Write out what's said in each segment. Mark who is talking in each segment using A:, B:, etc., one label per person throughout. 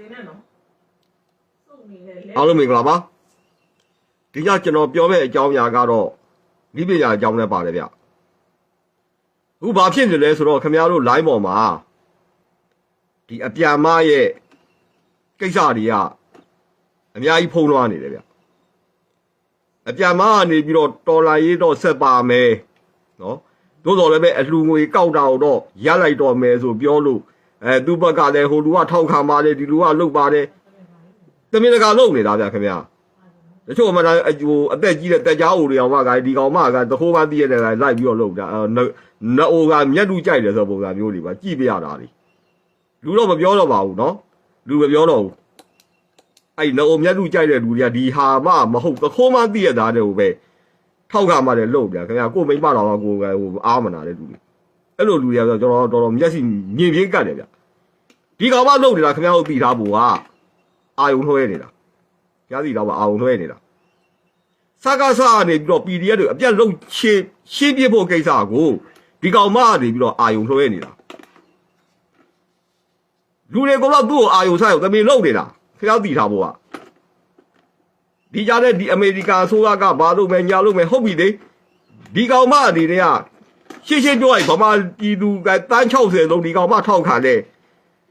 A: သေးနဲ့နော်စုပ်နေတယ်လေ
B: အားလုံးမင်္ဂလာပါဒီညကျွန်တော်ပြောမယ့်အကြောင်းအရာကတော့ဤပညာအကြောင်းနဲ့ပါတယ်ဗျအခုဘာဖြစ်နေလဲဆိုတော့ခင်ဗျားတို့ line ပေါ်မှာဒီအပြန်မရဲ့ကိစ္စတွေကအများကြီးဖုံးလွှမ်းနေတယ်ဗျအပြန်မကနေပြီးတော့တော်လာရေးတော့ဆက်ပါမယ်နော်သို့တော်လည်းပဲအလှငွေကောက်တာတော့ရလိုက်တော့မယ်ဆိုပြောလို့ အဲသူ့ဘက်ကလည်းဟိုလူကထောက်ခံပါတယ်ဒီလူကလုတ်ပါတယ် တမင်တကာလုံနေတာဗျခင်ဗျာတချို့မှလည်းအဟိုအသက်ကြီးတဲ့တက်ကြားအိုတွေအောင်မှကဒီကောင်မကသခိုးပန်းတည့်ရတယ်လိုက်ပြီးတော့လုံတာအဲနအိုကမျက်လူကြိုက်တယ်ဆိုပုံစံမျိုးတွေပါကြည့်ပြရတာလေလူတော့မပြောတော့ပါဘူးเนาะလူမပြောတော့ဘူးအဲ့နအိုမျက်လူကြိုက်တဲ့လူတွေကဒီဟာမမဟုတ်သခိုးပန်းတည့်ရတာတဲ့ဟိုပဲထောက်ကမှလည်းလုံဗျာခင်ဗျာကိုမိမ့်မတော်ကကိုဟိုအားမနာတဲ့လူတွေ အဲ့လိုလူတွေကတော့ကျွန်တော်တော်တော်မျက်စိမြင်ပြင်းကတ်တယ်ဗျဒီကောင်မလုံနေတာခင်ဗျားတို့သိထားဖို့ကအာယုံလွှဲနေတာကြားစီတော့ပါအာယုံလွှဲနေတာစကားစားကနေပြီးတော့ PDF တွေအပြတ်လုံးရှင်းရှင်းပြဖို့ကိစ္စကိုဒီကောင်မကနေပြီးတော့အာယုံလွှဲနေတာလူတွေကတော့သူ့ကိုအာယုံဆိုင်ကိုသမီးလုံနေတာခရောက်တည်ထားဖို့ကဒီကြားတဲ့ဒီအမေရိကန်အစိုးရကဘာလို့ပဲညာလို့ပဲဟုတ်ပြီလေဒီကောင်မအနေနဲ့က ရှင်းရှင်းပြောရင်ဗမာပြည်သူကတန်း60လုံးဒီကောင်မထောက်ခံတယ်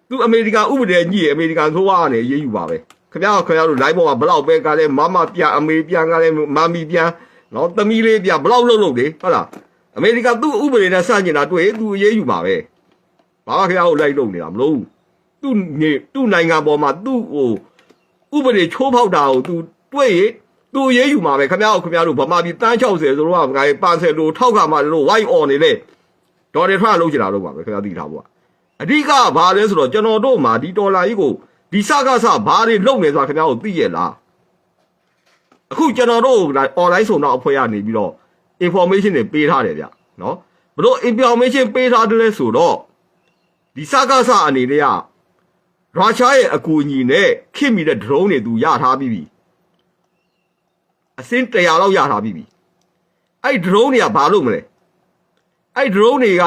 B: သူအမေရိကန်ဥပဒေညှိအမေရိကန်ဆိုးဝါးကနေရေးယူပါပဲခင်ဗျားခင်ဗျားတို့ live ပေါ်မှာဘလောက်ပဲကလည်းမမပြန်အမေပြန်ကလည်းမမီပြန်နော်သမီးလေးပြန်ဘလောက်လုံးလုံးလေဟုတ်လားအမေရိကန်သူ့ဥပဒေနဲ့စန့်ကျင်တာတွေ့သူအရေးယူပါပဲဘာမှခင်ဗျားတို့လိုက်လုံးနေတာမလို့သူ့နေသူ့နိုင်ငံပေါ်မှာသူ့ဟိုဥပဒေချိုးဖောက်တာကိုသူတွေ့ရင် သူအရေးယူမှာပဲခင်ဗျားတို့ခင်ဗျားတို့ဗမာပြည်တန်း60ဆိုတော့ကငါပန်ဆယ်လိုထောက်ခါမှလို့ white on နေလေဒေါ်နယ်ထရလုံးချင်တာတော့ပါပဲခင်ဗျားသိထားဖို့ကအဓိကဘာလဲဆိုတော့ကျွန်တော်တို့မှာဒီဒေါ်လာကြီးကိုဒီစကားစဘာတွေလုပ်နေဆိုတာခင်ဗျားတို့သိရဲ့လားအခုကျွန်တော်တို့ဒါ online ဆိုတော့အဖွဲ့ရနေပြီးတော့ information တွေပေးထားတယ်ဗျနော်ဘလို့ information ပေးထားတယ်လဲဆိုတော့ဒီစကားစအနေနဲ့ကရုရှားရဲ့အကူအညီနဲ့ခင်မိတဲ့ drone တွေသူရထားပြီးပြီ အစင်း100လောက်ရထားပြီးပြီအဲ့ drone တွေကဘာလုပ်မလဲအဲ့ drone တွေက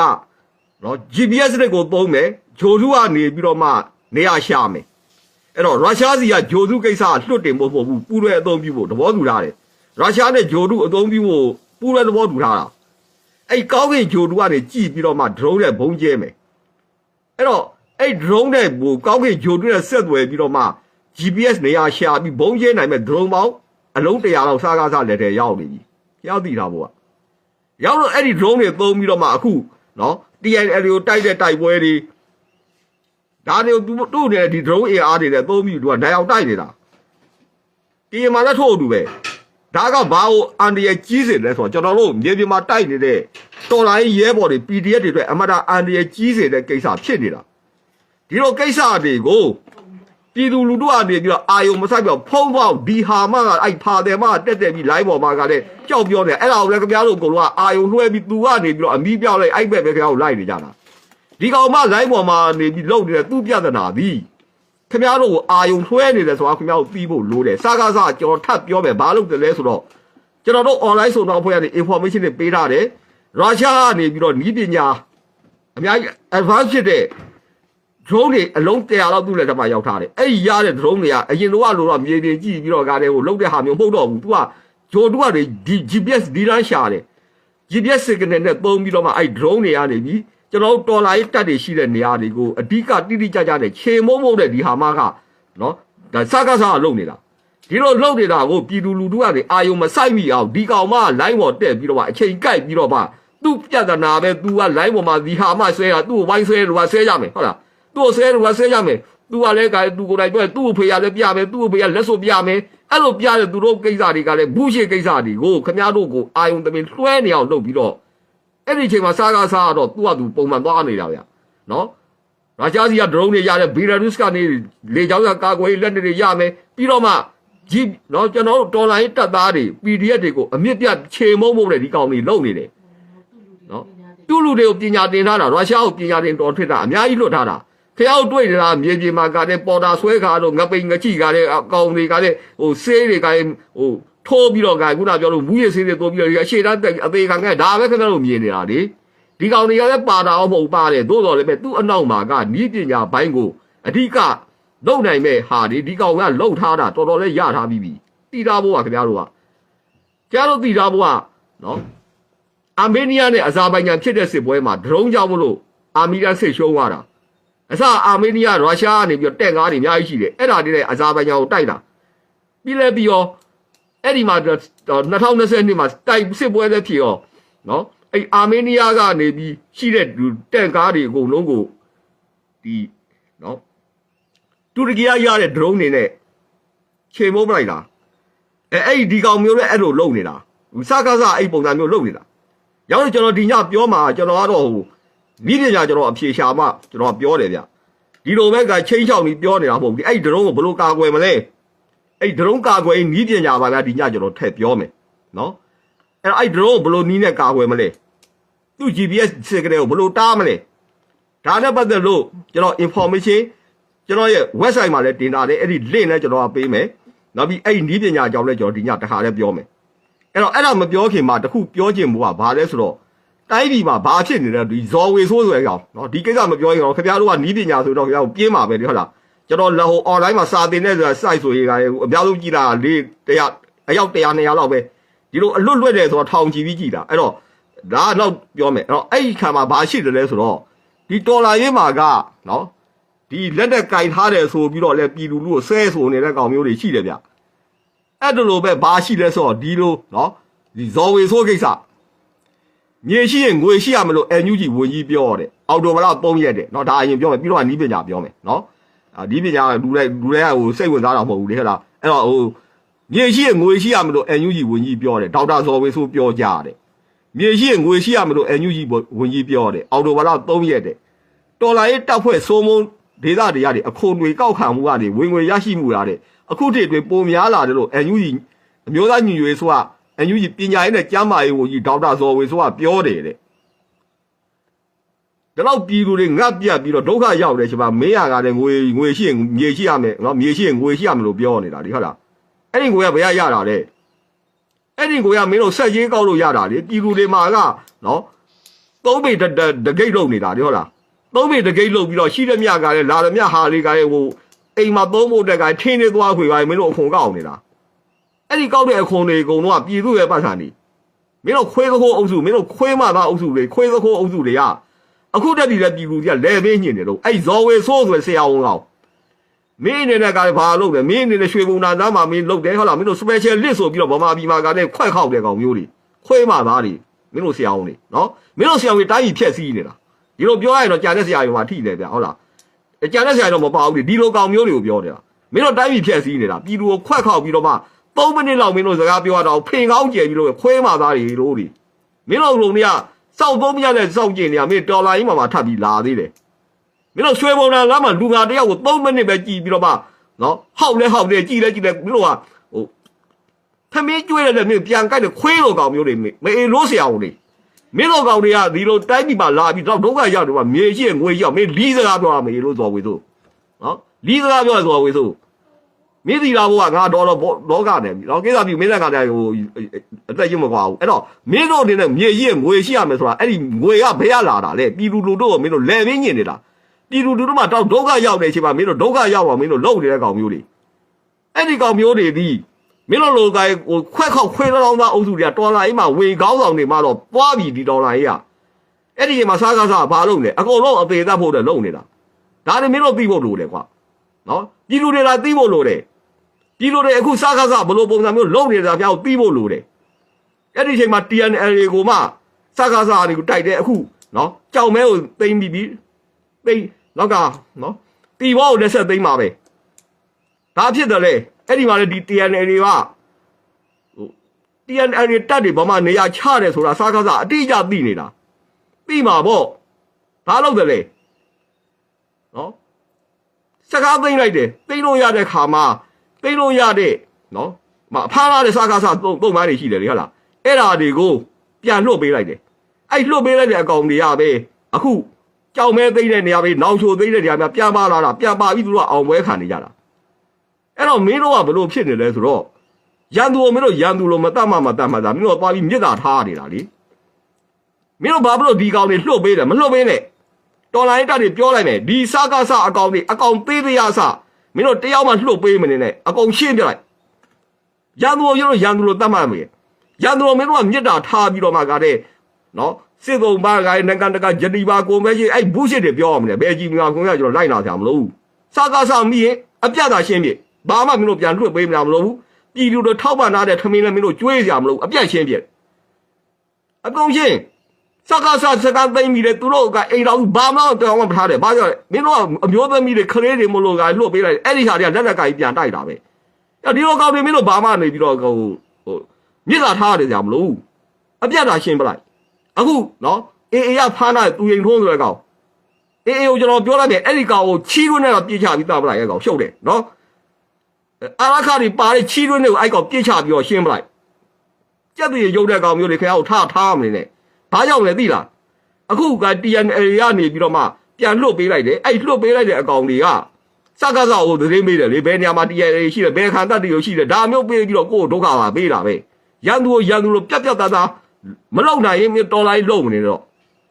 B: နော် GPS တွေကိုသုံးမယ်ဂျိုစုကနေပြီးတော့မှနေရာရှာမယ်အဲ့တော့ရုရှားစီကဂျိုစုကိစ္စကလွတ်တင်ဖို့မဟုတ်ဘူးပူးရဲအသုံးပြုဖို့သဘောတူထားတယ်ရုရှားနဲ့ဂျိုစုအသုံးပြုဖို့ပူးရဲသဘောတူထားတာအဲ့ကောင်းကင်ဂျိုစုကနေကြည့်ပြီးတော့မှ drone နဲ့ဘုံကျဲမယ်အဲ့တော့အဲ့ drone နဲ့ဟိုကောင်းကင်ဂျိုစုနဲ့ဆက်သွယ်ပြီးတော့မှ GPS နေရာရှာပြီးဘုံကျဲနိုင်မဲ့ drone ပေါင်း အလုံး100လောက်စားကားစားလက်ထဲရောက်နေပြီရောက်တည်ထားဖို့ကရောက်တော့အဲ့ဒီ drone တွေသုံးပြီးတော့မှအခုနော် TNL ကိုတိုက်တဲ့တိုက်ပွဲတွေဒါတွေသူတို့နေတဲ့ဒီ drone AR တွေနဲ့သုံးပြီးသူကနိုင်အောင်တိုက်နေတာဒီမှာလည်းထို့အတူပဲဒါကဘာကိုအန်ဒီရဲ့ကြီးစေလဲဆိုတော့ကျွန်တော်တို့မြေပြင်မှာတိုက်နေတဲ့တော်လိုင်းရဲဘော်တွေ PDF တွေအတွက်အမတာအန်ဒီရဲ့ကြီးစေတဲ့ကိစ္စဖြစ်နေတာဒီလိုကိစ္စတွေကို ပြည်သူလူထုအနေပြီးတော့အာယုံမဆိုင်ပြောဖုံးပေါက်ဒီဟာမကအဲ့ဖာတယ်မတက်တက်ပြီး live ပေါ်မှာကလည်းကြောက်ပြောနေအဲ့ဒါကိုလည်းခင်ဗျားတို့အကုန်လုံးကအာယုံလွှဲပြီးသူကနေပြီးတော့အမီးပြောက်လိုက်အဲ့ဘက်ပဲခင်ဗျားတို့လိုက်နေကြတာဒီကောင်မ live ပေါ်မှာနေပြီးလုံနေတဲ့သူ့ပြဿနာသည်ခင်ဗျားတို့ကိုအာယုံလွှဲနေတယ်ဆိုတာခင်ဗျားတို့သိဖို့လိုတယ်စကားစကျွန်တော်ထပ်ပြောမယ်ဘာလို့တလဲဆိုတော့ကျွန်တော်တို့ online ဆိုတော့အဖွဲ့ကနေ information တွေပေးထားတယ်ရုရှားကနေပြီးတော့ဤပညာအများကြီး advance ဖြစ်တဲ့ drone တွေအလုံး100လောက်သူ့လက်ထက်မှာရောက်ထားတယ်အဲ့ဒီရတဲ့ drone တွေကအရင်တော့လိုတော့မြေပြင်ကြည့်ပြီးတော့ကားတဲ့ကိုလုတ်တဲ့ဟာမျိုးမဟုတ်တော့ဘူး तू ကဂျိုတူကနေဒီ GPS ဒီလမ်းရှာတယ် GPS signal နဲ့သုံးပြီးတော့မှအဲ့ drone တွေကနေပြီးကျွန်တော်တို့တော်လာရေးတက်တွေရှိတဲ့နေရာတွေကိုအဓိကတိတိကျကျနဲ့ခြေမုံမုံတဲ့ဒီဟာမကနော်ဒါစကားစားလုံနေတာဒီလိုလုံနေတာကိုပြည်သူလူထုကနေအာယုံမဆိုင်မိအောင်ဒီကောင်မ line ပေါ်တက်ပြီးတော့မှအချိန်ကိုက်ပြီးတော့မှသူ့ပြဿနာပဲ तू က line ပေါ်မှာဒီဟာမဆွဲတာသူ့ကိုဝိုင်းဆွဲလို့ကဆွဲကြမယ်ဟုတ်လား သူ့ကိုဆဲလို့ကဆဲရမယ်သူကလည်းကသူကိုယ်တိုင်ပြောသူ့ကိုဖေရလည်းပြမယ်သူ့ကိုဖေရလက်စွပ်ပြမယ်အဲ့လိုပြတဲ့သူတို့ကိစ္စတွေကလည်းဘူးရှိကိစ္စတွေကိုခမည်းတော်ကိုအာယုံတမင်လွှဲနေအောင်လုပ်ပြီးတော့အဲ့ဒီအချိန်မှာစားကားစားတော့သူ့ဟာသူပုံမှန်သွားနေတာဗျာနော်ရုရှားစီက drone တွေရတယ်ဘီလာရုစ်ကနေလေကြောင်းကကာကွယ်ရေးလက်နက်တွေရမယ်ပြီးတော့မှကြီးနော်ကျွန်တော်တို့တော်လိုင်းတပ်သားတွေ PDF တွေကိုအမြင့်ပြတ်ခြေမုံမုံနဲ့ဒီကောင်တွေလုံနေတယ်နော်သူ့လူတွေကိုပညာတင်ထားတာရုရှားကိုပညာတင်တော်ထွတ်တာအများကြီးလွတ်ထားတာ ဖျောက်တွေ့နေတာမြေပြင်မှာကတဲ့ပေါ်တာဆွဲခါတော့ငပိန်ငချိကတဲ့အကောင်တွေကတဲ့ဟိုဆေးတွေကဟိုထိုးပြီးတော့ကခုနပြောလို့မူရဆေးတွေတိုးပြီးတော့အရှိတန်းတက်အသေးခံခဲ့ဒါပဲခင်ဗျားတို့မြင်နေတာလေဒီကောင်တွေကလည်းပါတာအောင်မဟုတ်ပါတယ်သို့တော်လည်းပဲသူ့အနောက်မှာကနီးပညာဘိုင်းကိုအဓိကလုံနိုင်မဲ့ဟာဒီဒီကောင်ကလုံထားတာတော်တော်လေးရထားပြီးပြီတီတာဘိုးကခင်ဗျားတို့ကကျားတို့တီတာဘိုးကနော်အာမေးနီးယားနဲ့အဇာဘိုင်ဂျန်ဖြစ်တဲ့စစ်ပွဲမှာဒရုန်းကြောင့်မလို့အာမီးယားဆိတ်ရှုံးသွားတာ အစအာမေးနီးယားရုရှားကနေပြီးတော့တက်ကားတွေအများကြီးရှိတယ်အဲ့ဒါတွေနဲ့အဇာဘိုင်ဂျန်ကိုတိုက်တာပြီးလဲပြီးရောအဲ့ဒီမှာ2020မှာတိုက်စစ်ပွဲလည်းဖြစ်ရောနော်အဲ့အာမေးနီးယားကနေပြီးရှိတဲ့တက်ကားတွေအကုန်လုံးကိုဒီနော်တူရကီကရတဲ့ drone တွေနဲ့ချိန်မိုးမလိုက်တာအဲအဲ့ဒီဒီကောင်မျိုးလည်းအဲ့လိုလုပ်နေတာစကားစအဲ့ပုံစံမျိုးလုပ်နေတာရောက်တော့ကျွန်တော်ဒီညပြောမှာကျွန်တော်ကတော့ဟို မိပညာကျွန်တော်အဖြေရှာမှကျွန်တော်ပြောတယ်ဗျဒီလိုပဲကချင်းချောင်းပြီးပြောနေတာမဟုတ်ဘူးအဲ့ဒီ drone ကိုဘယ်လိုကာကွယ်မလဲအဲ့ဒီ drone ကာကွယ်မိပညာပါဗျာဒီညကျွန်တော်ထည့်ပြောမယ်နော်အဲ့အဲ့ drone ကိုဘယ်လိုနီးနဲ့ကာကွယ်မလဲသူ့ GPS စစ်ကလေးကိုဘယ်လိုတားမလဲဒါနဲ့ပတ်သက်လို့ကျွန်တော် information ကျွန်တော်ရဲ့ website မှာလည်းတင်ထားတယ်အဲ့ဒီ link လည်းကျွန်တော်ကပေးမယ်နောက်ပြီးအဲ့ဒီနီးပညာအကြောင်းလည်းကျွန်တော်ဒီညတစ်ခါလည်းပြောမယ်အဲ့တော့အဲ့ဒါမပြောခင်မှာတခုပြောချင်မှုကဘာလဲဆိုတော့ တိုင်းပြည်မှာဘာဖြစ်နေလဲဒီဇော်ဝေဆိုးဆိုတဲ့ကောင်နော်ဒီကိစ္စမပြောရင်တော့ခင်ဗျားတို့ကနီးပညာဆိုတော့ခင်ဗျားတို့ပြင်းပါပဲလေဟုတ်လားကျွန်တော်လက်ဟို online မှာစာတင်တဲ့ဆိုတာ site ဆိုရေးကလည်းအများဆုံးကြည်လာလေးတရအယောက်100 200လောက်ပဲဒီလိုအလွတ်လွတ်တယ်ဆိုတော့ထောင်ချီပြီးကြည်လာအဲ့တော့ဒါကတော့ပြောမယ်အဲ့တော့အဲ့ဒီခါမှာဘာရှိတယ်လဲဆိုတော့ဒီတော်လာရေးမှာကနော်ဒီလက်နဲ့ကင်ထားတယ်ဆိုပြီးတော့လဲပြည်သူလူကိုဆဲဆိုနေတဲ့ကောင်မျိုးတွေရှိတယ်ဗျအဲ့ဒါလိုပဲဘာရှိလဲဆိုတော့ဒီလိုနော်ဒီဇော်ဝေဆိုးကိစ္စ မြေရှိရင်ငွေရှိရမလို့အန်ယူဂျီဝင်ကြီးပြောတယ်အော်တိုဘလောက်3ရက်တယ်နော်ဒါအရင်ပြောမယ်ပြီးတော့နီးပညာပြောမယ်နော်အာဒီပညာလူလိုက်လူတွေကဟိုစိတ်ဝင်စားတာမဟုတ်ဘူးလေဟဲ့လားအဲ့တော့ဟိုမြေရှိရင်ငွေရှိရမလို့အန်ယူဂျီဝင်ကြီးပြောတယ်ဒေါက်တာဇော်ဝေဆိုးပြောကြတယ်မြေရှိရင်ငွေရှိရမလို့အန်ယူဂျီဝင်ကြီးပြောတယ်အော်တိုဘလောက်3ရက်တယ်တော်လာရေးတပ်ဖွဲ့စိုးမိုးဒေသတွေရတယ်အခွန်တွေကောက်ခံမှုကနေဝင်ငွေရရှိမှုရတဲ့အခုတည်းတွေပုံများလာတယ်လို့ NUG အမျိုးသားညီညွတ်ရေးဆို က NUG ပညာရေးနဲ့ကျန်းမာရေးဝန်ကြီးဒေါက်တာဇော်ဝေဆိုကပြောတယ်တဲ့ဒါတော့ပြည်သူတွေငတ်ပြတ်ပြီးတော့ဒုက္ခရောက်တယ်ချိန်မှာမင်းရကလည်းငွေငွေရှိရင်မြေရှိရမယ်နော်မြေရှိရင်ငွေရှိရမယ်လို့ပြောနေတာဒီဟုတ်လားအဲ့ဒီငွေကဘယ်ရရတာလဲအဲ့ဒီငွေကမင်းတို့ဆက်ရေးကောက်လို့ရတာလေပြည်သူတွေမှာကနော်သုံးပေတတတဂိတ်လုံနေတာဒီဟုတ်လားသုံးပေတကိတ်လုတ်ပြီးတော့ရှိတဲ့မြကလည်းလာတဲ့မြဟာလေးကလည်းဟိုအိမ်မှာသုံးဖို့တက်ကထင်းနေသွားခွေပါမင်းတို့အခွန်ကောက်နေတာ အဲ့ဒီကောက်တဲ့အခွန်တွေအကုန်လုံးကပြည်သူရဲ့ပတ်စံနေမင်းတို့ခွေးသခိုးအုပ်စုမင်းတို့ခွေးမသားအုပ်စုတွေခွေးသခိုးအုပ်စုတွေကအခုတက်တည်တဲ့ပြည်သူတွေကလဲပေးညင်တယ်လို့အဲ့ဇော်ဝေဆိုးဆိုဆရာဝန်ကောင်မင်းအနေနဲ့ကလည်းဘာလုပ်လဲမင်းအနေနဲ့ရွှေဘုံနာသားမှာမင်းလုပ်တယ်ဟုတ်လားမင်းတို့ special list ဆိုပြီးတော့ဗမာပြည်မှာကလည်းခွက်ခောက်တဲ့ကောင်မျိုးတွေခွေးမသားတွေမင်းတို့ဆရာဝန်တွေနော်မင်းတို့ဆရာဝန်တွေတိုင်းပြည်ဖြက်စီးနေတာဒီလိုပြောရရင်တော့ကြာတဲ့ဆရာတွေမှာထိတယ်ဗျဟုတ်လားကြာတဲ့ဆရာတော့မပါဘူးလေဒီလိုကောင်မျိုးတွေကိုပြောနေတာမင်းတို့တိုင်းပြည်ဖြက်စီးနေတာပြည်သူကိုခွက်ခောက်ပြီးတော့မှ 3မိနစ်လောက်မင်းတို့စကားပြောရတော့ဖင်ကောင်းကျယ်ပြီးလို့ခွဲမှသားတွေလို့ဒီမင်းတို့လုံတွေကစောက်သုံးမရတဲ့စောက်ကျင်နေရမင်းဒေါ်လာကြီးမှမှထပ်ပြီးလာသေးတယ်မင်းတို့ရွှေဘုံနာလမ်းမှာလူငါတယောက်ကို3မိနစ်ပဲကြည်ပြီးတော့မှနော်ဟောက်လဲဟောက်လဲကြည်လဲကြည်လဲမင်းတို့ကဟိုဖမင်းကျွေးရတဲ့မင်းပြန်ကြိုက်တဲ့ခွေးလိုကောင်မျိုးတွေမအေလို့ဆရာဝန်တွေမင်းတို့ကောင်တွေကဒီလိုတိုင်းပြည်မှာလာပြီးတော့ဒုက္ခရောက်တယ်ကမြေရှိငွေရောက်မင်းလီးစကားပြောရမေလို့ဇော်ဝေဆိုနော်လီးစကားပြောဇော်ဝေဆို မင်းဒီလာဘိုကငါတော်တော်လောကနေပြီတော့ကိစ္စပြီးမင်းလည်းကတည်းကဟိုအသက်ကြီးမကွာဘူးအဲ့တော့မင်းတို့အနေနဲ့မြေရှိငွေရှိရမယ်ဆိုတာအဲ့ဒီငွေကဘယ်ရလာတာလဲပြည်သူလူတို့ကမင်းတို့လဲမင်းညင်နေတာပြည်သူလူတို့မှတော့ဒုက္ခရောက်နေချိန်မှာမင်းတို့ဒုက္ခရောက်ပါမင်းတို့လုံနေတဲ့ကောင်မျိုးတွေအဲ့ဒီကောင်မျိုးတွေဒီမင်းတို့လိုကဟိုခွက်ခောက်ခွေးလောင်းသားအုပ်စုတွေကတော်လာကြီးမှာဝင်ကောင်းဆောင်တွေမှာတော့ပွားပြီဒီတော်လာကြီးကအဲ့ဒီချိန်မှာစားကားစားဘာလုပ်လဲအကုန်လုံးအသေးသက်ဖို့တဲ့လုပ်နေတာဒါတွေမင်းတို့သိဖို့လိုတယ်ကွာနော်ပြည်လူတွေကသိဖို့လိုတယ် ပြည်လူတွေအခုစားကားစားဘလို့ပုံစံမျိုးလုပ်နေတာပြောင်းသိဖို့လိုတယ်အဲ့ဒီချိန်မှာ TNL ကိုမှစားကားစားတွေကိုတိုက်တယ်အခုနော်ကြောင်မဲကိုသိမ့်ပြီးပြီးသိမ့်နောက်ကနော်တီဘောကိုလက်ဆက်သိမ့်ပါပဲဒါဖြစ်တယ်လေအဲ့ဒီမှာလေဒီ TNL တွေက TNL တွေတက်တွေဘာမှနေရာချတယ်ဆိုတာစားကားစားအတိအကျသိနေတာသိမှာပေါ့ဘာလို့တယ်လဲနော်စကားသိမ့်လိုက်တယ်သိမ့်လို့ရတဲ့ခါမှာ သိမ့်လို့ရတဲ့နော်မအဖားလာတဲ့စားကားစားသုံးသုံးမိုင်းတွေရှိတယ်လေဟုတ်လားအဲ့ဓာတွေကိုပြန်လွှတ်ပေးလိုက်တယ်အဲ့လွှတ်ပေးလိုက်တဲ့အကောင်တွေကပဲအခုကြောင်မဲသိမ့်တဲ့နေရာပဲနောင်ချိုသိမ့်တဲ့နေရာများပြန်ပါလာတာပြန်ပါပြီးသူတို့ကအောင်ပွဲခံနေကြတာအဲ့တော့မင်းတို့ကဘလို့ဖြစ်နေလဲဆိုတော့ရန်သူကိုမင်းတို့ရန်သူလို့မတတ်မှမတတ်မှသာမင်းတို့သွားပြီးမြစ်တာထားနေတာလေမင်းတို့ဘာဖြစ်လို့ဒီကောင်တွေလှုပ်ပေးတယ်မလှုပ်ပေးနဲ့တော်လိုင်းတက်တွေပြောလိုက်မယ်ဒီစကားစအကောင်တွေအကောင်သေးသေးရစ မင်းတို့တယောက်မှလှုပ်ပေးမနေနဲ့အကုန်ရှင်းပြလိုက်ရန်သူကိုကျွန်တော်ရန်သူလို့တတ်မှတ်မယ်ရန်သူကိုမင်းတို့ကမြစ်တာထားပြီးတော့မှကတဲ့နော်စစ်သုံးပါးကနကန်တကဂျနီဘာကွန်ဗင်းရှင်းအဲ့ဘူးရှစ်တွေပြောရမလဲဘယ်ကြီးများခွန်ကကျွန်တော်လိုက်လာကြမလို့စကားစားမိရင်အပြတ်သာရှင်းပြဘာမှမင်းတို့ပြန်လွှတ်ပေးမလားမလို့ဘူးပြည်သူတို့ထောက်ပံ့ထားတဲ့ထမင်းလည်းမင်းတို့ကျွေးကြမလို့အပြတ်ရှင်းပြအကုန်ရှင်း စကားစစကားသိမ့်မိတယ်သူတို့ကအိမ်တော်ဘာမှတောင်းမထားတယ်ဘာကြောင့်လဲမင်းတို့ကအမျိုးသမီးတွေကလေးတွေမလို့ကလွတ်ပေးလိုက်အဲ့ဒီဟာတွေကလက်လက်ကကြီးပြန်တိုက်တာပဲအဲ့ဒီလိုကောင်တွေမင်းတို့ဘာမှနေပြီးတော့ဟိုဟိုမြစ်လာထားရတယ်ကြာမလို့အပြတ်တာရှင်းပလိုက်အခုနော်အေးအေးရဖားနာသူရင်ထုံးဆိုတဲ့ကောင်အေးအေးကိုကျွန်တော်ပြောလိုက်တယ်အဲ့ဒီကောင်ကိုချီးတွင်းနဲ့တော့ပြေးချပြီးတောက်ပလိုက်အဲ့ကောင်ရှုပ်တယ်နော်အာရခါတွေပါတဲ့ချီးတွင်းတွေကိုအဲ့ကောင်ပြေးချပြီးတော့ရှင်းပလိုက်ကြက်တွေရုပ်တဲ့ကောင်မျိုးတွေခင်ဗျားကိုထားထားမနေနဲ့ ဘာကြောင့်လဲသိလားအခုက TNL ကနေပြီးတော့မှပြန်လွတ်ပေးလိုက်တယ်အဲ့လွတ်ပေးလိုက်တဲ့အကောင်တွေကစကားစားကိုသတင်းမေးတယ်လေဘယ်နေရာမှာ TNL ရှိတယ်ဘယ်ခံတတ်တွေရှိတယ်ဒါမျိုးပေးပြီးတော့ကိုယ့်ကိုဒုက္ခပါပေးတာပဲရန်သူကိုရန်သူလိုပြက်ပြက်သားသားမလောက်နိုင်ရင်တော်လိုက်လုံးနေတော့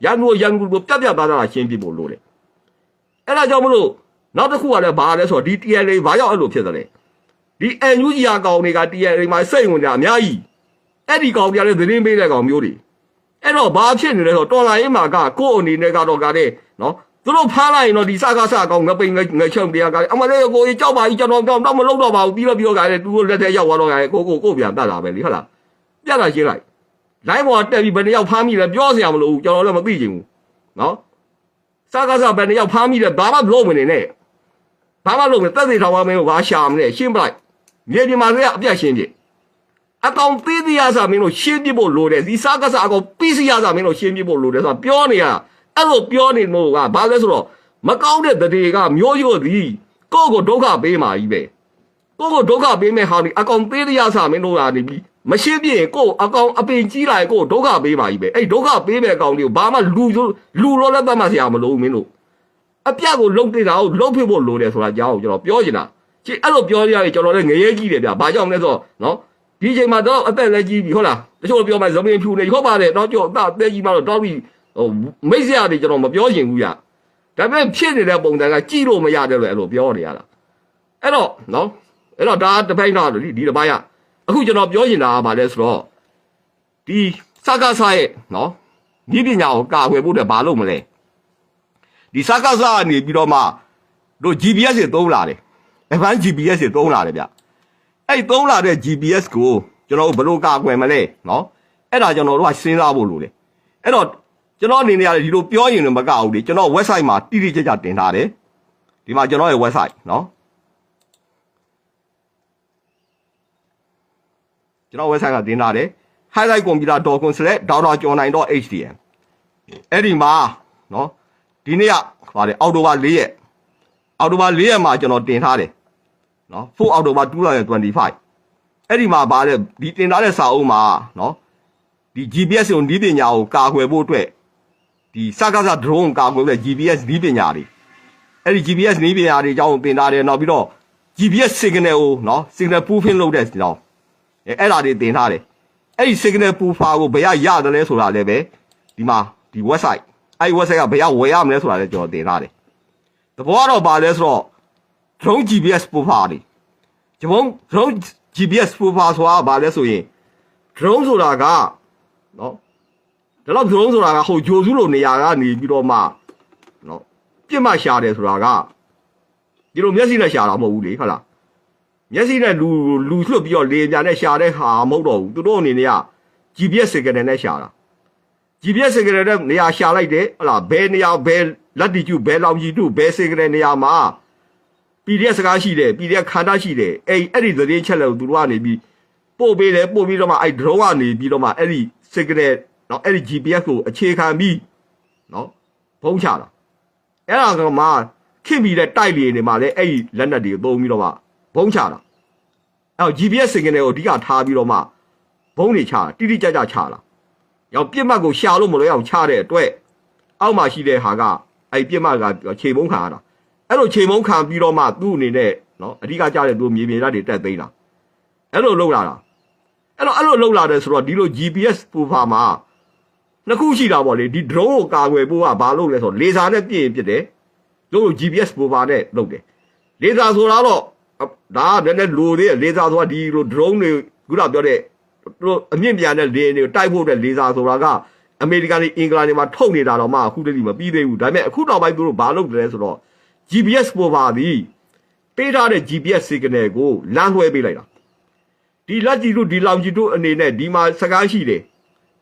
B: ရန်သူကိုရန်သူလိုပြက်ပြက်သားသားရှင်းပြဖို့လိုတယ်အဲ့ဒါကြောင့်မလို့နောက်တစ်ခုကလည်းဘာလဲဆိုတော့ဒီ TNL ဘာကြောင့်အဲ့လိုဖြစ်သလဲဒီ NUG အကောင်တွေက TNL မှာစိတ်ဝင်ကြအများကြီးအဲ့ဒီကောင်တွေကလည်းသတင်းပေးတဲ့ကောင်မျိုးတွေ အဲ့တော့ဘာဖြစ်နေလဲဆိုတော့တော်လာရေးမှာကကိုယ့်အနေနဲ့ကတော့ကတဲ့နော်သူတို့ဖားလိုက်ရင်တော့ဒီစကားစကောင်ငပိန်ငငချုံတရားကလည်းအမလေးကိုကြီးကြောက်ပါကြီးကျွန်တော်တော့တော့မလုပ်တော့ပါဘူးပြီးတော့ပြီးတော့ကလည်းသူတို့လက်ထဲရောက်သွားတော့ကလည်းကိုကိုကိုပြန်တတ်တာပဲလေဟုတ်လားပြတ်တာရှင်းလိုက်လိုင်းပေါ်တက်ပြီးဘယ်နှယောက်ဖားမိလဲပြောစရာမလိုဘူးကျွန်တော်လည်းမသိချင်ဘူးနော်စကားစဘယ်နှယောက်ဖားမိလဲဘာမှမလုပ်မနေနဲ့ဘာမှလုပ်မနေတက်သေးထောင်ပါမင်းကိုဘာရှာမလဲရှင်းပလိုက်မြေပြင်မှာလည်းအပြတ်ရှင်းပြ အကောင်သေးသေးရစားမင်းတို့ရှင်းပြဖို့လိုတယ်ဒီစားကစားအကောင်ပြီးစီရစားမင်းတို့ရှင်းပြဖို့လိုတယ်ဆိုတာပြောနေရအဲ့လိုပြောနေလို့ကဘာလဲဆိုတော့မကောင်းတဲ့တရေကမျိုးရို့သည်ကိုယ့်ကိုဒုက္ခပေးမှာကြီးပဲကိုယ့်ကိုဒုက္ခပေးမဲ့ဟာဒီအကောင်သေးသေးရစားမင်းတို့ကနေပြီးမရှင်းပြရင်ကိုယ့်အကောင်အပင်ကြီးလာရင်ကိုယ့်ဒုက္ခပေးမှာကြီးပဲအဲ့ဒုက္ခပေးမဲ့အကောင်လေးကိုဘာမှလူလူလောလည်းတတ်မှဆရာမလို့မင်းတို့အပြတ်ကိုလုံတိတာကိုလုံဖြစ်ဖို့လိုတယ်ဆိုတာကြောင်းကျွန်တော်ပြောချင်တာကြည့်အဲ့လိုပြောရရင်ကျွန်တော်လည်းငရဲကြီးတယ်ဗျဘာကြောင့်လဲဆိုတော့နော် ဒီချိန်မှာတော့အသက်လည်းကြီးပြီဟုတ်လားတချို့ပြောမှဇမင်ဖြူနေဟုတ်ပါတယ်တော့ကြောက်အသက်အသက်ကြီးမှတော့တော့ပြီးဟိုမိတ်ဆရာတွေကျွန်တော်မပြောချင်ဘူးဗျဒါပေမဲ့ဖြစ်နေတဲ့ပုံစံကကြည့်လို့မရတယ်လို့အဲ့လိုပြောနေရတာအဲ့တော့နော်အဲ့တော့ဒါတစ်ပိုင်းတော့ဒီဒီတစ်ပိုင်းကအခုကျွန်တော်ပြောချင်တာကဘာလဲဆိုတော့ဒီစကားစားရဲ့နော်ဤပညာကိုကာကွယ်ဖို့အတွက်ဘာလုပ်မလဲဒီစကားစားကနေပြီးတော့မှတို့ GPS တွေသုံးလာတယ် advanced GPS တွေသုံးလာတယ်ဗျ အဲ့သုံးလာတဲ့ GPS ကိုကျွန်တော်တို့ဘယ်လိုကာကွယ်မလဲနော်အဲ့ဒါကျွန်တော်တို့ကစဉ်းစားဖို့လိုတယ်အဲ့တော့ကျွန်တော်အနေနဲ့ကဒီလိုပြောရင်လည်းမကဘူးလေကျွန်တော် website မှာတိတိကျကျတင်ထားတယ်ဒီမှာကျွန်တော်ရဲ့ website နော်ကျွန်တော် website ကတင်ထားတယ် highlightcomputer.com/doctorjohnnain.hdm အဲ့ဒီမှာနော်ဒီနေ့ကပါတယ်အော်တိုဘာ၄ရက်အော်တိုဘာ၄ရက်မှာကျွန်တော်တင်ထားတယ် နော်4အောက်တိုဘာ2025အဲ့ဒီမှာဗာတဲ့ဒီတင်ထားတဲ့စာအုပ်မှာနော်ဒီ GPS ကိုနီးပညာကိုကာကွယ်ဖို့အတွက်ဒီစကားစ drone ကိုကာကွယ်တဲ့ GPS နီးပညာတွေအဲ့ဒီ GPS နီးပညာတွေအကြောင်းတင်ထားတယ်နောက်ပြီးတော့ GPS signal ကိုနော် signal proofing လုပ်တဲ့ကြောင်းအဲအဲ့ဒါတွေတင်ထားတယ်အဲ့ဒီ signal proofer ကိုဘယ်ရရတယ်လဲဆိုတာလည်းပဲဒီမှာဒီ website အဲ့ဒီ website ကဘယ်ရဝယ်ရမလဲဆိုတာလည်းကျွန်တော်တင်ထားတယ်သဘောကတော့ဗာလဲဆိုတော့ drone GPS ပူဖာတွေကျွန်တော် drone GPS ပူဖာဆိုတာဘာလဲဆိုရင် drone ဆိုတာကနော်ဒါတော့ drone ဆိုတာကဟိုဂျိုစုလိုနေရာကနေပြီးတော့မှနော်ပြစ်မှရှာတယ်ဆိုတာကဒီလိုမျက်စိနဲ့ရှာတာမဟုတ်ဘူးလေဟုတ်လားမျက်စိနဲ့လူလူလွှတ်ပြီးတော့လေပြာနဲ့ရှာတဲ့ဟာမဟုတ်တော့ဘူးသူတို့အနေနဲ့က GPS signal နဲ့ရှာတာ GPS signal နဲ့နေရာရှာလိုက်တယ်ဟုတ်လားဘယ်နေရာဘယ်လက်တီကျဘယ်လောင်ကြီးတူဘယ် signal နေရာမှာ PDF စကားရှိတယ် PDF ခန္ဓာရှိတယ်အဲ့အဲ့ဒီသတင်းချက်လက်ကိုသူတို့ကနေပြီးပို့ပေးတယ်ပို့ပြီးတော့မှအဲ့ drone ကနေပြီးတော့မှအဲ့ဒီ signal เนาะအဲ့ဒီ GPS ကိုအခြေခံပြီးเนาะဖုံးချတာအဲ့ဒါကမှခင်ပြီးတဲ့တိုက်လေနေမှာလဲအဲ့ဒီလက်နက်တွေကိုသုံးပြီးတော့မှဖုံးချတာအဲ့တော့ GPS signal ကိုအဓိကထားပြီးတော့မှဘုံတွေချတာတိတိကျကျချတာရောက်ပြစ်မှတ်ကိုရှာလို့မလို့ရအောင်ချတဲ့အတွက်အောက်မှာရှိတဲ့ဟာကအဲ့ပြစ်မှတ်ကခြေမုံခံရတာ အဲ့လိုချိန်မုံခံပြီးတော့မှသူ့အနေနဲ့နော်အဓိကကြားတဲ့သူမြေပြင်ဓာတ်တွေတက်သိမ်းတာအဲ့လိုလုပ်လာတာအဲ့တော့အဲ့လိုလုပ်လာတယ်ဆိုတော့ဒီလို GPS ပူဖာမှာနှစ်ခုရှိတာပေါ့လေဒီ drone ကိုကာကွယ်ဖို့ကဘာလုပ်လဲဆိုတော့လေဆာနဲ့ပြည့်ရင်ပြစ်တယ်တို့ GPS ပူဖာနဲ့လုပ်တယ်လေဆာဆိုတာတော့ဒါကလည်းနည်းနည်းလိုသေးတယ်လေဆာဆိုတာဒီလို drone တွေခုနပြောတဲ့တို့အမြင့်ပြန်တဲ့လေတွေကိုတိုက်ဖို့တဲ့လေဆာဆိုတာကအမေရိကန်တွေအင်္ဂလန်တွေမှာထုတ်နေတာတော့မှအခုတည်းကမပြီးသေးဘူးဒါပေမဲ့အခုနောက်ပိုင်းသူတို့ဘာလုပ်တယ်လဲဆိုတော့ GPS ပေါ်ပါသည်ပေးထားတဲ့ GPS signal ကိုလမ်းလွှဲပေးလိုက်တာဒီလက်ကြီးတို့ဒီလောင်ကြီးတို့အနေနဲ့ဒီမှာစကားရှိတယ်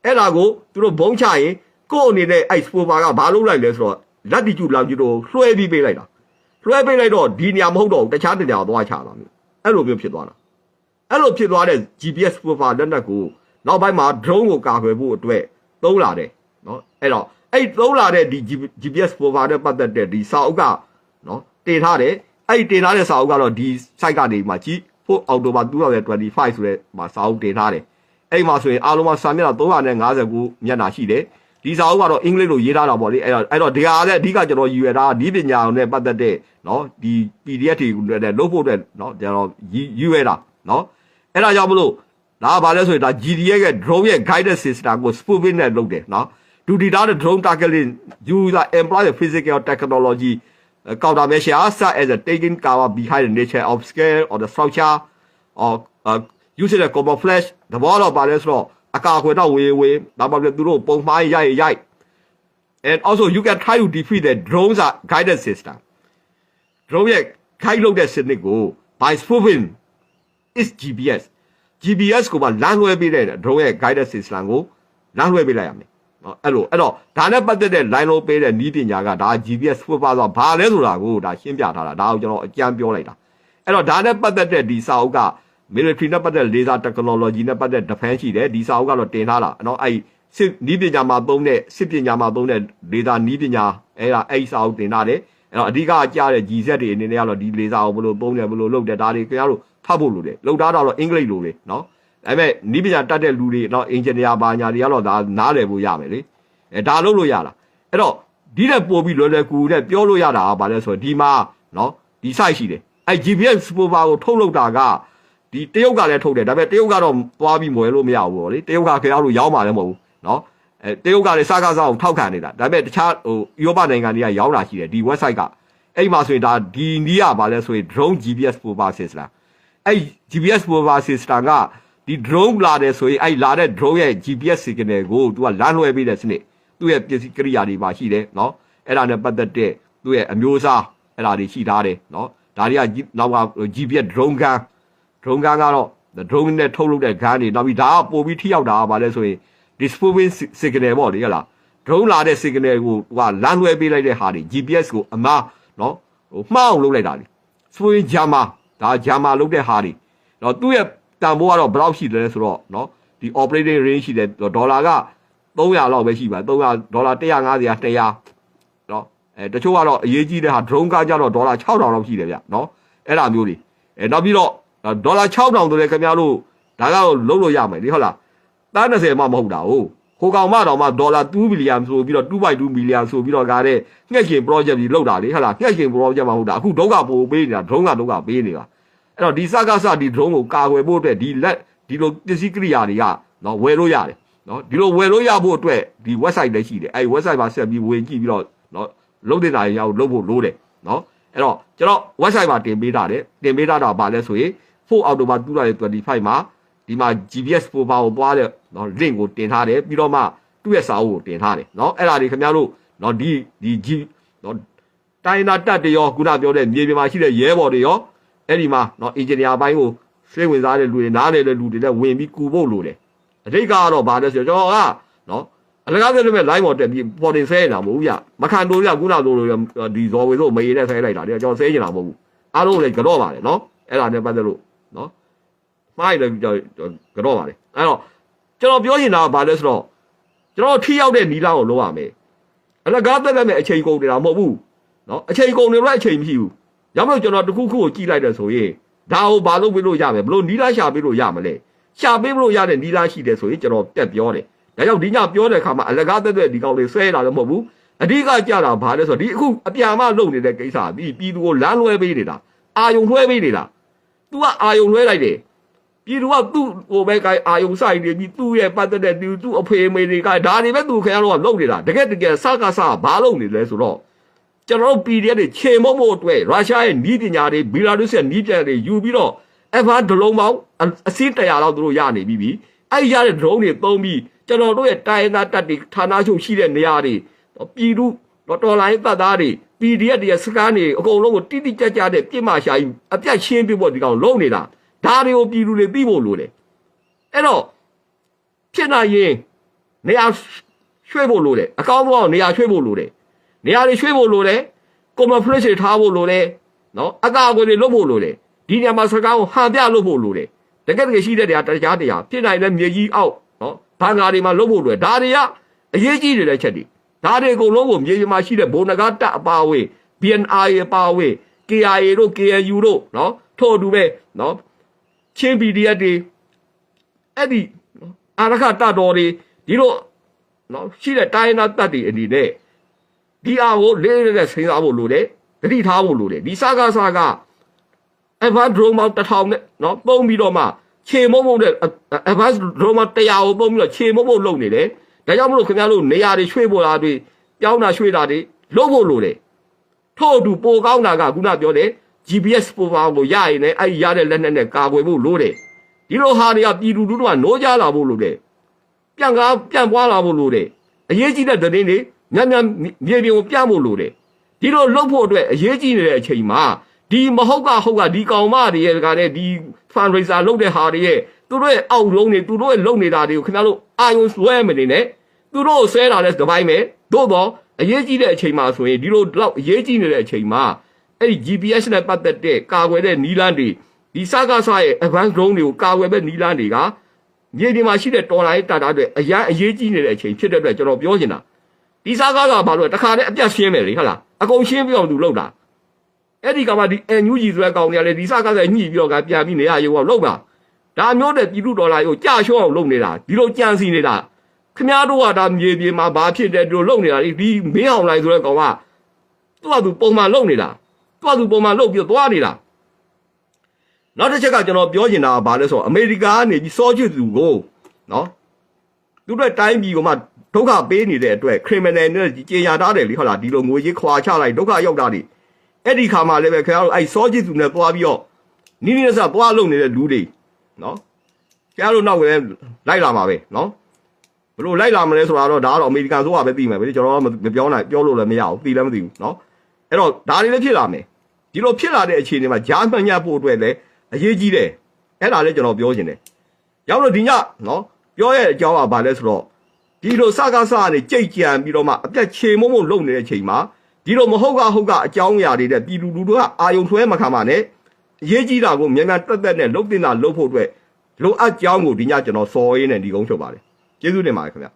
B: အဲ့ဒါကိုသူတို့ဘုံချရင်ကိုယ့်အနေနဲ့အဲ့ spoba ကဘာလုပ်လိုက်လဲဆိုတော့လက်တီကျူလောင်ကြီးတို့လွှဲပြီးပေးလိုက်တာလွှဲပေးလိုက်တော့ဒီနေရာမဟုတ်တော့ဘူးတခြားတနေရာသွားချတာမျိုးအဲ့လိုမျိုးဖြစ်သွားတာအဲ့လိုဖြစ်သွားတဲ့ GPS spoba လက်နက်ကိုနောက်ပိုင်းမှာ drone ကိုကာကွယ်ဖို့အတွက်သုံးလာတယ်နော်အဲ့တော့အဲ့သုံးလာတဲ့ဒီ GPS spoba နဲ့ပတ်သက်တဲ့ဒီစာအုပ်က နော်တင်ထားတယ်အဲ့ဒီတင်ထားတဲ့စာအုပ်ကတော့ဒီ site ကနေမှကြည့်ဖို့အော်တိုဘာ2025ဆိုတဲ့မှာစာအုပ်တင်ထားတယ်အဲ့ဒီမှာဆိုရင်အားလုံးမှာစာမျက်နှာ359မျက်နှာရှိတယ်ဒီစာအုပ်ကတော့အင်္ဂလိပ်လိုရေးထားတာပေါ့လေအဲ့တော့အဲ့တော့ဒီဟာလည်းအဓိကကျွန်တော်ယူရတာဒီပညာနဲ့ပတ်သက်တဲ့နော်ဒီ PDF တွေနဲ့လုပ်ဖို့အတွက်နော်ကျွန်တော်ယူရတာနော်အဲ့ဒါကြောင့်မလို့ဒါကဘာလဲဆိုရင်ဒါ GDA ရဲ့ drone ရဲ့ guidance system ကို spoofing နဲ့လုပ်တယ်နော်ဒူဒီတာတဲ့ drone targeting user employ the physical technology uh, countermeasures such as the taking cover behind the nature of scale or the structure or uh, using the common flash သဘောတော့ပါလဲဆိုတော့အကာအကွယ်တော့ဝေဝေဒါမှမဟုတ်သူတို့ပုံမှားရိုက်ရိုက် and also you can try to defeat the drones are guided system drone ရဲ့ခိုင်းလုပ်တဲ့စနစ်ကို by spoofing is GPS GPS ကိုပါလမ်းလွှဲပေးတဲ့ drone ရဲ့ guided system ကိုလမ်းလွှဲပေးလိုက်ရမယ် နော်အဲ့လိုအဲ့တော့ဒါနဲ့ပတ်သက်တဲ့ line လို့ပေးတဲ့နီးပညာကဒါ GPS ဖွင့်ပါတော့ဘာလဲဆိုတာကိုဒါရှင်းပြထားတာဒါကိုကျွန်တော်အကြံပြောလိုက်တာအဲ့တော့ဒါနဲ့ပတ်သက်တဲ့ဒီစာအုပ်က military နဲ့ပတ်သက် laser technology နဲ့ပတ်သက် defense ရှိတယ်ဒီစာအုပ်ကတော့တင်ထားတာနော်အဲ့စစ်နီးပညာမှာသုံးတဲ့စစ်ပညာမှာသုံးတဲ့ laser နီးပညာအဲ့ဒါအဲ့စာအုပ်တင်ထားတယ်အဲ့တော့အဓိကကြားတဲ့ G-set တွေအနေနဲ့ကတော့ဒီ laser ကိုဘယ်လိုသုံးတယ်ဘယ်လိုလုပ်တယ်ဒါတွေခင်ဗျားတို့ဖတ်ဖို့လိုတယ်လုပ်ထားတာတော့အင်္ဂလိပ်လိုပဲနော် ဒါပေမဲ့နီးပညာတတ်တဲ့လူတွေနော် engineer ဘာညာတွေကတော့ဒါနားလည်ဖို့ရမယ်လေအဲဒါလုပ်လို့ရလားအဲ့တော့ဒီတဲ့ပို့ပြီးလွယ်လွယ်ကူကူနဲ့ပြောလို့ရတာကဘာလဲဆိုတော့ဒီမှာနော်ဒီ site ရှိတယ်အဲ GPS spoofers ကိုထုတ်လုပ်တာကဒီတရုတ်ကလည်းထုတ်တယ်ဒါပေမဲ့တရုတ်ကတော့သွားပြီးမွယ်လို့မရဘူးပေါ့လေတရုတ်ကခင်ဗျားတို့ရောင်းပါလည်းမဟုတ်ဘူးနော်အဲတရုတ်ကလည်းစကားစားကိုထောက်ခံနေတာဒါပေမဲ့တခြားဟိုဥရောပနိုင်ငံတွေကရောင်းတာရှိတယ်ဒီ website ကအဲ့ဒီမှာဆိုရင်ဒါဒီနီးရပါလဲဆိုရင် drone GPS spoofer system အဲ့ GPS spoofer system က ဒီ drone လာတယ်ဆိုရင်အဲ့လာတဲ့ drone ရဲ့ GPS signal ကိုသူကလမ်းလွှဲပေးတဲ့စနစ်သူ့ရဲ့ပစ္စည်းကိရိယာတွေပါရှိတယ်နော်အဲ့ဒါနဲ့ပတ်သက်တဲ့သူ့ရဲ့အမျိုးအစားအဲ့ဒါတွေရှိထားတယ်နော်ဒါတွေကနောက်က GPS drone gun drone gun ကတော့ drone နဲ့ထုတ်လုပ်တဲ့ gun တွေနောက်ပြီးဒါကပို့ပြီးထိရောက်တာကဘာလဲဆိုရင် disproving signal ပေါ့လေဟလား drone လာတဲ့ signal ကိုသူကလမ်းလွှဲပေးလိုက်တဲ့ဟာတွေ GPS ကိုအမားနော်ဟိုမှားအောင်လုပ်လိုက်တာလေဆိုရင်ဂျာမာဒါဂျာမာလုပ်တဲ့ဟာတွေနော်သူ့ရဲ့ တန်ဖိုးကတော့ဘယ်လောက်ရှိတယ်လဲဆိုတော့နော်ဒီ operating range ရှိတယ်ဒေါ်လာက300လောက်ပဲရှိပါ300ဒေါ်လာ150 200နော်အဲတချို့ကတော့အရေးကြီးတဲ့ဟာ drone ကကြတော့ဒေါ်လာ6000လောက်ရှိတယ်ဗျနော်အဲ့လိုမျိုးတွေအဲနောက်ပြီးတော့ဒေါ်လာ6000ဆိုလည်းခင်ဗျားတို့ဒါကတော့လုံးလို့ရမယ်လေဟုတ်လားသား20မှမဟုတ်တာဟုတ်ဟိုကောင်မတော်မှဒေါ်လာ2ဘီလီယံဆိုပြီးတော့2.2ဘီလီယံဆိုပြီးတော့ကားတဲ့ငှက်ရှင် project ကြီးလောက်တာလေဟုတ်လားငှက်ရှင် project မှမဟုတ်တာအခုဒုက္ခပို့ပေးနေတာ drone ကဒုက္ခပေးနေတာ အဲ့တော့ဒီစကားစဒီ drone ကိုကာကွယ်ဖို့အတွက်ဒီလက်ဒီလိုပစ္စည်းကိရိယာတွေကနော်ဝယ်လို့ရတယ်နော်ဒီလိုဝယ်လို့ရဖို့အတွက်ဒီ website လည်းရှိတယ်အဲ့ဒီ website မှာဆက်ပြီးဝင်ကြည့်ပြီးတော့နော်လုံးတင်တာရအောင်လုပ်ဖို့လိုတယ်နော်အဲ့တော့ကျွန်တော် website မှာတင်ပေးတာတယ်တင်ပေးတာတော့ဗာလဲဆိုရင်4 October 2025မှာဒီမှာ GPS profile ကိုသွားတဲ့နော် link ကိုတင်ထားတယ်ပြီးတော့မှသူ့ရဲ့စာအုပ်ကိုတင်ထားတယ်နော်အဲ့ဒါတွေခင်ဗျားတို့နော်ဒီဒီ G နော်တိုင်းနာတက်တွေရောခုနပြောတဲ့မြေပြင်မှာရှိတဲ့ရဲဘော်တွေရော အဲ့ဒီမှာနော် engineer ဘိုင်းကိုစိတ်ဝင်စားတဲ့လူတွေနားလေတဲ့လူတွေလည်းဝင်ပြီးကူဖို့လိုတယ်အဓိကကတော့ဗာလဲဆိုတော့ကျွန်တော်ကနော်အလကားတဲ့မဲ့ line ပေါ်တက်ပြီး porting ဆဲနေတာမဟုတ်ဘူးဗျမခံတိုးရခုနလိုလိုဒီဇော်ဝေတို့မေးနဲ့ဆဲလိုက်တာတဲ့ကျွန်တော်ဆဲနေတာမဟုတ်ဘူးအားလုံးလည်းကြော့ပါတယ်နော်အဲ့ဒါနဲ့ပတ်သက်လို့နော်မှားရလည်းကြော့ပါတယ်အဲ့တော့ကျွန်တော်ပြောချင်တာကဘာလဲဆိုတော့ကျွန်တော်ထိရောက်တဲ့နီလာကိုလုပ်ရမယ်အလကားတဲ့မဲ့အချိန်ကုန်နေတာမဟုတ်ဘူးနော်အချိန်ကုန်နေလို့အချိန်မရှိဘူး ရောက်လို့ကျွန်တော်တခုခုကိုကြည့်လိုက်တယ်ဆိုရင်ဒါကိုဘာလုပ်ပေးလို့ရမယ်ဘလို့နီလာရှာပေးလို့ရမလဲရှာပေးလို့ရတဲ့နီလာရှိတယ်ဆိုရင်ကျွန်တော်တက်ပြောတယ်ဒါကြောင့်ဒီညပြောတဲ့အခါမှာအလကားတဲ့တဲ့ဒီကောင်လေးဆွဲတာလည်းမဟုတ်ဘူးအဓိကကြတာဘာလဲဆိုတော့ဒီအခုအပြန်မလုပ်နေတဲ့ကိစ္စဒီပြည်သူကိုလမ်းလွှဲပေးနေတာအာယုံလွှဲပေးနေတာ तू ကအာယုံလွှဲလိုက်တယ်ပြည်သူကသူ့ဟိုဘက်ကအာယုံဆိုင်နေပြီးသူ့ရဲ့ပတ်သက်တဲ့သူသူ့အဖေအမေတွေကဒါတွေပဲသူခင်ဗျားတို့ကလုပ်နေတာတကယ်တကယ်စကားစဘာလုပ်နေလဲဆိုတော့ ကျွန်တော်တို့ PDF တွေခြေမုံမို့အတွက်ရုရှားရဲ့နီးပညာတွေဘီလာရုစ်ရဲ့နီးပညာတွေယူပြီးတော့အဖာဒလုံးပေါင်းအအစင်းတရာလောက်သူတို့ရနေပြီးပြီအဲ့ဒီရတဲ့ဒရုန်းတွေသုံးပြီးကျွန်တော်တို့ရဲ့တိုင်းရင်းသားတပ်တွေဌာနချုပ်ရှိတဲ့နေရာတွေပြည်သူတော်တော်လိုင်းတပ်သားတွေ PDF တွေရဲ့စကားတွေအကုန်လုံးကိုတိတိကျကျတဲ့ပြစ်မှရှာယူအပြတ်ရှင်းပြဖို့ဒီကောင်လုံးနေတာဒါတွေကိုပြည်သူတွေသိဖို့လိုတယ်အဲ့တော့ဖြစ်နိုင်ရင်နေရာရွှေ့ဖို့လိုတယ်အကောင်းဆုံးနေရာရွှေ့ဖို့လိုတယ် နေရာတွေရွှေ့ဖို့လိုတယ်ကွန်မဖရက်တွေထားဖို့လိုတယ်နော်အကာအကွယ်တွေလုပ်ဖို့လိုတယ်ဒီနေရာမှာစကားကိုဟန်ပြလုပ်ဖို့လိုတယ်တကယ်တကယ်ရှိတဲ့နေရာတရားတရားဖြစ်နိုင်တဲ့မြေကြီးအောက်နော်ဘာငါတွေမှာလုပ်ဖို့လိုတယ်ဒါတွေကအရေးကြီးနေတဲ့ချက်တွေဒါတွေအကုန်လုံးကိုမြေကြီးမှာရှိတဲ့ဘုံနဂါတက်အပါအဝင် BNI အပါအဝင် KIA တို့ KNU တို့နော်ထို့အတူပဲနော်ချင်း PDF တွေအဲ့ဒီနော်အာရခတတော်တွေဒီလိုနော်ရှိတဲ့တိုင်းနာတက်တွေအနေနဲ့ ဒီအားကိုလေးလေးနဲ့စဉ်းစားဖို့လိုတယ်တတိထားဖို့လိုတယ်ဒီစကားစကား advanced drone မောက်တစ်ထောင်နဲ့နော်ပုံပြီးတော့မှခြေမုံမုံတဲ့ advanced drone မောက်100ကိုပုံပြီးတော့ခြေမုံမုံလုပ်နေတယ်ဒါကြောင့်မလို့ခင်ဗျားတို့နေရာတွေရွှေ့ဖို့လားတွေပြောင်းတာရွှေ့တာတွေလုပ်ဖို့လိုတယ်ထို့အတူပိုကောင်းတာကခုနပြောတဲ့ GPS ပိုပါကိုရရင်လည်းအဲ့ဒီရတဲ့လက်နက်နဲ့ကာကွယ်ဖို့လိုတယ်ဒီလိုဟာတွေကပြည်သူလူထုကနိုးကြလာဖို့လိုတယ်ပြန်ကားပြန်ပွားလာဖို့လိုတယ်အရေးကြီးတဲ့သတင်းတွေ ညံ့ညံ့မြေပြင်ကိုပြဖို့လိုတယ်ဒီလိုလုပ်ဖို့အတွက်အရေးကြီးနေတဲ့အချိန်မှာဒီမဟုတ်ကဟုတ်ကဒီကောင်မတွေရဲ့ကလည်းဒီ fundraiser လုပ်တဲ့ဟာတွေရဲ့သူတို့ရဲ့အောက်လုံးတွေသူတို့ရဲ့လုပ်နေတာတွေကိုခင်ဗျားတို့အာယုံဆွဲမနေနဲ့သူတို့ကိုဆွဲတာလဲတပိုင်းပဲသို့တော့အရေးကြီးတဲ့အချိန်မှာဆိုရင်ဒီလိုတော့အရေးကြီးနေတဲ့အချိန်မှာအဲ့ဒီ GPS နဲ့ပတ်သက်တဲ့ကာကွယ်တဲ့နီးလန်းတွေဒီစကားဆရဲ့ advanced drone တွေကိုကာကွယ်တဲ့နီးလန်းတွေကမြေပြင်မှာရှိတဲ့တော်လိုင်းတာတာတွေအရန်အရေးကြီးနေတဲ့အချိန်ဖြစ်တဲ့အတွက်ကျွန်တော်ပြောချင်တာ ဒီစကားကဘာလို့လဲတခါတည်းအပြတ်ရှင်းမယ်လေဟုတ်လားအကုန်ရှင်းပြအောင်သူလုပ်တာအဲ့ဒီကမှဒီ NUG ဆိုတဲ့ကောင်တွေကလည်းဒီစကားဆိုင်ညှိပြီးတော့ကပြန်ပြီးနေရရုံအောင်လုပ်ပါဒါမျိုးတဲ့ပြည်သူဒေါ်လာကိုကြာရှော့အောင်လုပ်နေတာဒီလိုကြံစီနေတာခမားတို့ကဒါမြေပြင်မှာဘာဖြစ်တယ်ဒီလိုလုပ်နေတာလေဒီမင်းအောင်လိုက်ဆိုတဲ့ကောင်ကသူ့ဟာသူပုံမှန်လုပ်နေတာသူ့ဟာသူပုံမှန်လုပ်ပြီးတော့သွားနေတာနောက်တစ်ချက်ကကျွန်တော်ပြောချင်တာကဘာလဲဆိုတော့အမေရိကန်ကနေပြီးစောချစ်သူကိုနော်သူတို့တိုင်းပြည်ကမှ ဒုက္ခပေးနေတဲ့အတွက် criminal နဲ့ကြေညာထားတယ်လေဟုတ်လားဒီလိုငွေကြီးခွာချလိုက်ဒုက္ခရောက်တာတွေအဲ့ဒီခါမှာလည်းပဲခင်ဗျားတို့အဲ့စောကြည့်သူနဲ့သွားပြီးတော့နီးနီးနဲ့စသွားလုံနေတဲ့လူတွေနော်ခင်ဗျားတို့နောက်လည်းလိုက်လာမှာပဲနော်ဘယ်လိုလိုက်လာမလဲဆိုတာတော့ဒါကတော့အမေရိကန်ဆိုတာပဲသိမယ်ပဲကျွန်တော်ကမပြောနိုင်ပြောလို့လည်းမရဘူးသိလည်းမသိဘူးနော်အဲ့တော့ဒါတွေလည်းဖြစ်လာမယ်ဒီလိုဖြစ်လာတဲ့အခြေအနေမှာဂျာမှန်ညဖို့အတွက်လည်းအရေးကြီးတယ်အဲ့ဒါလည်းကျွန်တော်ပြောချင်တယ်ရောက်လို့ဒီညနော်ပြောရဲ့အကြောင်းကဘာလဲဆိုတော့ ဒီလိုစကားစကနေကြိတ်ကြံပြီးတော့မှအပြတ်ချေမုံမုံလုံနေတဲ့အချိန်မှာဒီလိုမဟုတ်ကဟုတ်ကအကြောင်းအရာတွေတဲ့ပြည်သူလူထုကအာယုံထွဲမခံပါနဲ့အရေးကြီးတာကိုမြန်မြန်တက်တက်နဲ့လှုပ်တင်တာလှုပ်ဖို့အတွက်လိုအပ်ကြောင်းကိုဒီညကျွန်တော်စော်ရင်းနဲ့ဒီကုန်းချုပ်ပါတယ်ကျေးဇူးတင်ပါတယ်ခင်ဗျ